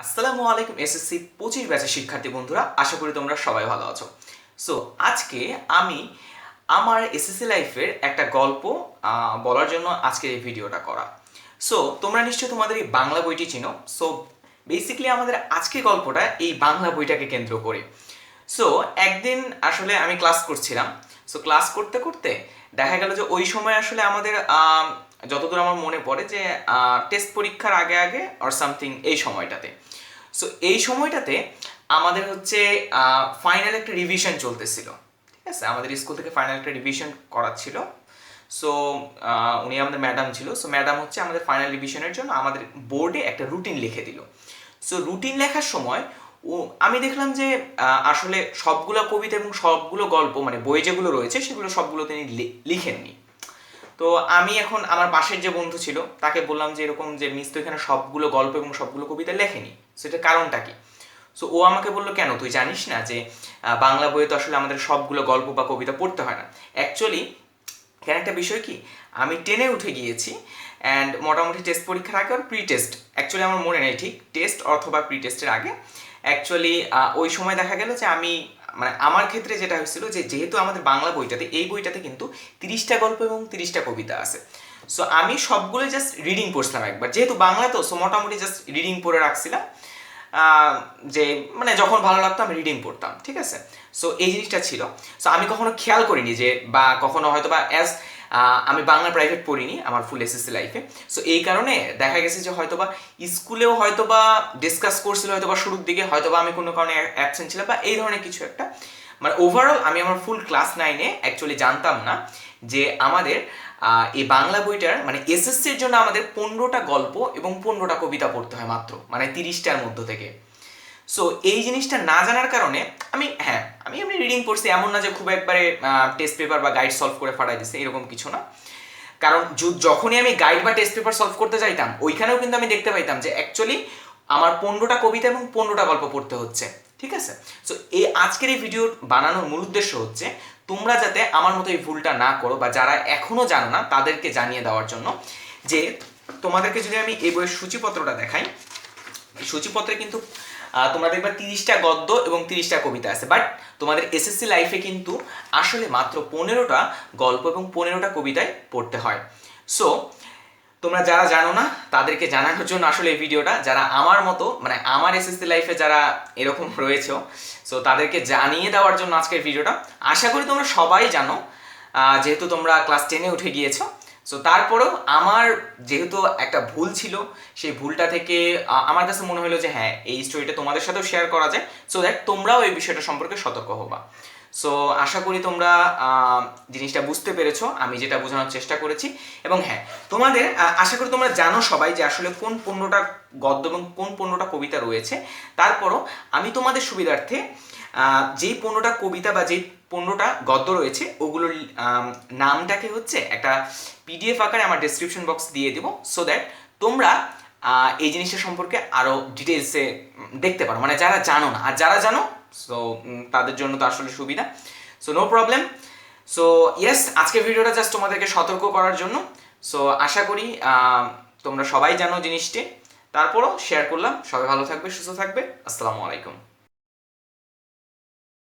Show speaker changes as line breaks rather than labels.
আসসালামু আলাইকুম এসএসসি পঁচিশ ব্যাচের শিক্ষার্থী বন্ধুরা আশা করি তোমরা সবাই ভালো আছো। সো আজকে আমি আমার এসএসসি লাইফের একটা গল্প বলার জন্য আজকের এই ভিডিওটা করা। সো তোমরা নিশ্চয়ই তোমাদের এই বাংলা বইটি চিনো। সো বেসিক্যালি আমাদের আজকের গল্পটা এই বাংলা বইটাকে কেন্দ্র করে। সো একদিন আসলে আমি ক্লাস করছিলাম। সো ক্লাস করতে করতে দেখা গেল যে ওই সময় আসলে আমাদের আম, যতদূর আমার মনে পড়ে যে টেস্ট পরীক্ষার আগে আগে অর সামথিং এই সময়টাতে। সো এই সময়টাতে আমাদের হচ্ছে ফাইনাল একটা রিভিশন চলতেছিল। ঠিক আছে? আমাদের স্কুল থেকে ফাইনাল একটা রিভিশন করাচ্ছিল সো উনি আমাদের ম্যাডাম ছিল। সো ম্যাডাম হচ্ছে আমাদের ফাইনাল রিভিশনের জন্য আমাদের বোর্ডে একটা রুটিন লিখে দিল। সো রুটিন লেখার সময় ও, আমি দেখলাম যে আসলে সবগুলো কবিতা এবং সবগুলো গল্প মানে বই যেগুলো রয়েছে, সেগুলো সবগুলো তিনি লিখেননি। তো আমি এখন আমার পাশের যে বন্ধু ছিল, তাকে বললাম যে এরকম যে মিস তো এখানে সবগুলো গল্প এবং সবগুলো কবিতা লেখেনি। সেটা কারণটা কি? সো ও আমাকে বলল, কেন? তুই জানিস না যে বাংলা বইয়ে তো আসলে আমাদের সবগুলো গল্প বা কবিতা পড়তে হয় না। অ্যাকচুয়ালি এখানে একটা বিষয় কি? আমি টেনে উঠে গিয়েছি অ্যান্ড মোটামুটি টেস্ট পরীক্ষার আগে আর প্রি টেস্ট অ্যাকচুয়ালি আমার মনে নেই ঠিক টেস্ট অথবা প্রি টেস্টের আগে। অ্যাকচুয়ালি ওই সময় দেখা গেল যে আমি মানে আমার ক্ষেত্রে যেটা হয়েছিল যে যেহেতু আমাদের বাংলা বইটাতে, এই বইটাতে কিন্তু তিরিশটা গল্প এবং তিরিশটা কবিতা আছে। সো আমি সবগুলো জাস্ট রিডিং পড়ছিলাম একবার। যেহেতু বাংলা তো সো মোটামুটি জাস্ট রিডিং পড়ে রাখছিলাম। যে মানে যখন ভালো লাগতো আমি রিডিং পড়তাম, ঠিক আছে? সো এই জিনিসটা ছিল। সো আমি কখনো খেয়াল করিনি যে বা কখনো হয়তো বা অ্যাজ আমি বাংলা প্রাইভেট পড়িনি, আমার ফুল এসএসসি লাইফে সো এই কারণে দেখা গেছে যে হয়তো বা স্কুলেও হয়তো বা ডিসকাস করছিল হয়তো বা শুরুর দিকে হয়তো বা আমি কোনো কারণে অ্যাবসেন্ট ছিলাম বা এই ধরনের কিছু একটা। মানে ওভারঅল আমি আমার ফুল ক্লাস নাইনে অ্যাকচুয়ালি জানতাম না যে আমাদের এই বাংলা বইটার মানে এসএসসির জন্য আমাদের পনেরোটা গল্প এবং পনেরোটা কবিতা পড়তে হয় মাত্র মানে তিরিশটার মধ্য থেকে। সো এই জিনিসটা না জানার কারণে আমি হ্যাঁ আমি এমনি রিডিং পড়ছি, এমন না যে খুব একবারে টেস্ট পেপার বা গাইড সলভ করে ফাটাই দিছে, এরকম কিছু না। কারণ যখনই আমি গাইড বা টেস্ট পেপার সলভ করতে চাইতাম ওইখানেও কিন্তু আমি দেখতে পাইতাম যে অ্যাকচুয়ালি আমার পনেরোটা কবিতা এবং পনেরোটা গল্প পড়তে হচ্ছে, ঠিক আছে? সো এই আজকের এই ভিডিও বানানোর মূল উদ্দেশ্য হচ্ছে, তোমরা যাতে আমার মতো এই ভুলটা না করো বা যারা এখনও জানো না, তাদেরকে জানিয়ে দেওয়ার জন্য যে তোমাদেরকে যদি আমি এই বইয়ের সূচিপত্রটা দেখাই সূচিপত্রে কিন্তু তোমরা দেখবে তিরিশটা গদ্য এবং তিরিশটা কবিতা আছে। বাট তোমাদের এসএসসি লাইফে কিন্তু আসলে মাত্র পনেরোটা গল্প এবং পনেরোটা কবিতায় পড়তে হয়। সো তোমরা যারা জানো না, তাদেরকে জানানোর জন্য আসলে এই ভিডিওটা, যারা আমার মতো মানে আমার এসএসসি লাইফে যারা এরকম রয়েছে সো তাদেরকে জানিয়ে দেওয়ার জন্য আজকের ভিডিওটা। আশা করি তোমরা সবাই জানো যেহেতু তোমরা ক্লাস টেনে উঠে গিয়েছো সো তারপরেও আমার যেহেতু একটা ভুল ছিল, সেই ভুলটা থেকে আমার কাছে মনে হলো যে হ্যাঁ এই স্টোরিটা তোমাদের সাথেও শেয়ার করা যায়। সো দ্যাট তোমরাও এই বিষয়টা সম্পর্কে সতর্ক হবা। সো আশা করি তোমরা জিনিসটা বুঝতে পেরেছ, আমি যেটা বোঝানোর চেষ্টা করেছি। এবং হ্যাঁ তোমাদের আশা করি তোমরা জানো সবাই যে আসলে কোন পণ্যটা গদ্য এবং কোন পণ্যটা কবিতা রয়েছে। তারপরও আমি তোমাদের সুবিধার্থে যেই পণ্যটা কবিতা বা যেই পণ্যটা গদ্য রয়েছে, ওগুলোর নামটাকে হচ্ছে একটা পিডিএফ আকারে আমার ডেসক্রিপশন বক্স দিয়ে দেবো সো দ্যাট তোমরা এই জিনিসটা সম্পর্কে আরও ডিটেলসে দেখতে পারো। মানে যারা জানো না, আর যারা জানো সো তাদের জন্য তো আসলে সুবিধা। So no problem so yes আজকের ভিডিওটা জাস্ট তোমাদেরকে সতর্ক করার জন্য। সো আশা করি তোমরা সবাই জানো জিনিসটি। তারপরও শেয়ার করলাম। সবাই ভালো থাকবে, সুস্থ থাকবে। আসসালামু আলাইকুম।